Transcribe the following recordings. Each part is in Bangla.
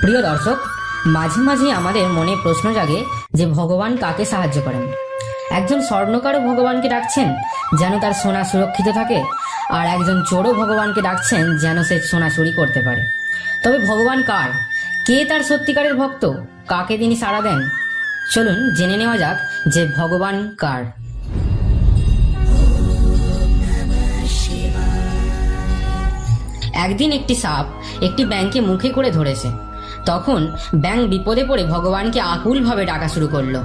প্রিয় দর্শক, মাঝে মাঝে আমাদের মনে প্রশ্ন জাগে যে ভগবান কাকে সাহায্য করেন? একজন স্বর্ণকারও ভগবানকে ডাকছেন যেন তার সোনা সুরক্ষিত থাকে, আর একজন চোরও ভগবানকে ডাকছেন যেন সে সোনা চুরি করতে পারে। তবে ভগবান কার? কে তার সত্যিকারের ভক্ত? কাকে তিনি সাড়া দেন? চলুন জেনে নেওয়া যাক যে ভগবান কার। একদিন একটি সাপ একটি ব্যাংকে মুখে করে ধরেছে। তখন ব্যাংক বিপদে পড়ে ভগবানকে আকুলভাবে ডাকা শুরু করল।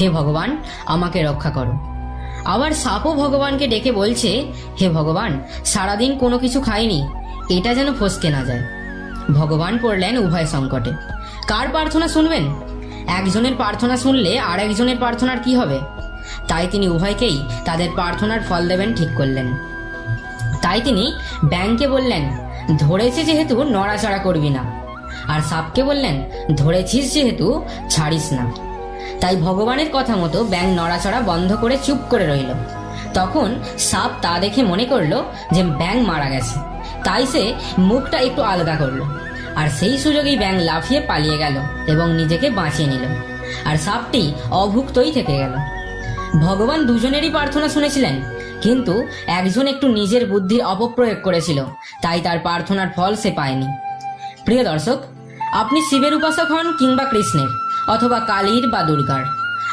হে ভগবান, আমাকে রক্ষা করো। আবার সাপও ভগবানকে ডেকে বলছে, হে ভগবান, সারাদিন কোনো কিছু খাইনি, এটা যেন ফসকে না যায়। ভগবান পড়লেন উভয় সংকটে। কার প্রার্থনা শুনবেন? একজনের প্রার্থনা শুনলে আর একজনের প্রার্থনার কি হবে? তাই তিনি উভয়কেই তাদের প্রার্থনার ফল দেবেন ঠিক করলেন। তাই তিনি ব্যাংকে বললেন, ধরেছে যেহেতু নড়াচড়া করবি না। আর সাপকে বললেন, ধরেছিস যেহেতু, ছাড়িস না। তাই ভগবানের কথা মতো ব্যাং নড়াচড়া বন্ধ করে চুপ করে রইল। তখন সাপ তা দেখে মনে করল যে ব্যাং মারা গেছে। তাই সে মুখটা একটু আলাদা করল। আর সেই সুযোগেই ব্যাং লাফিয়ে পালিয়ে গেল এবং নিজেকে বাঁচিয়ে নিল। আর সাপটি অভুক্তই থেকে গেল। ভগবান দুজনেরই প্রার্থনা শুনেছিলেন, কিন্তু একজন একটু নিজের বুদ্ধির অপপ্রয়োগ করেছিল, তাই তার প্রার্থনার ফল সে পায়নি। প্রিয় দর্শক, আপনি শিবের উপাসক হন কিংবা কৃষ্ণের, অথবা কালীর বা দুর্গার।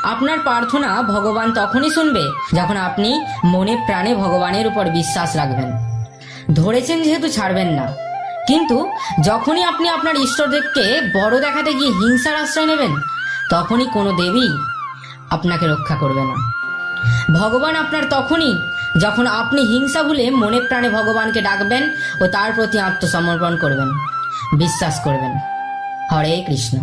আপনার প্রার্থনা ভগবান তখনই শুনবে যখন আপনি মনে প্রাণে ভগবানের উপর বিশ্বাস রাখবেন। ধরেছেন যেহেতু ছাড়বেন না। কিন্তু যখনই আপনি আপনার ইষ্টদেবকে বড় দেখাতে গিয়ে হিংসার আশ্রয় নেবেন, তখনই কোনো দেবী আপনাকে রক্ষা করবে না। ভগবান আপনার তখনই যখন আপনি হিংসা ভুলে মনে প্রাণে ভগবানকে ডাকবেন ও তার প্রতি আত্মসমর্পণ করবেন। বিশ্বাস করবেন। হরে কৃষ্ণ।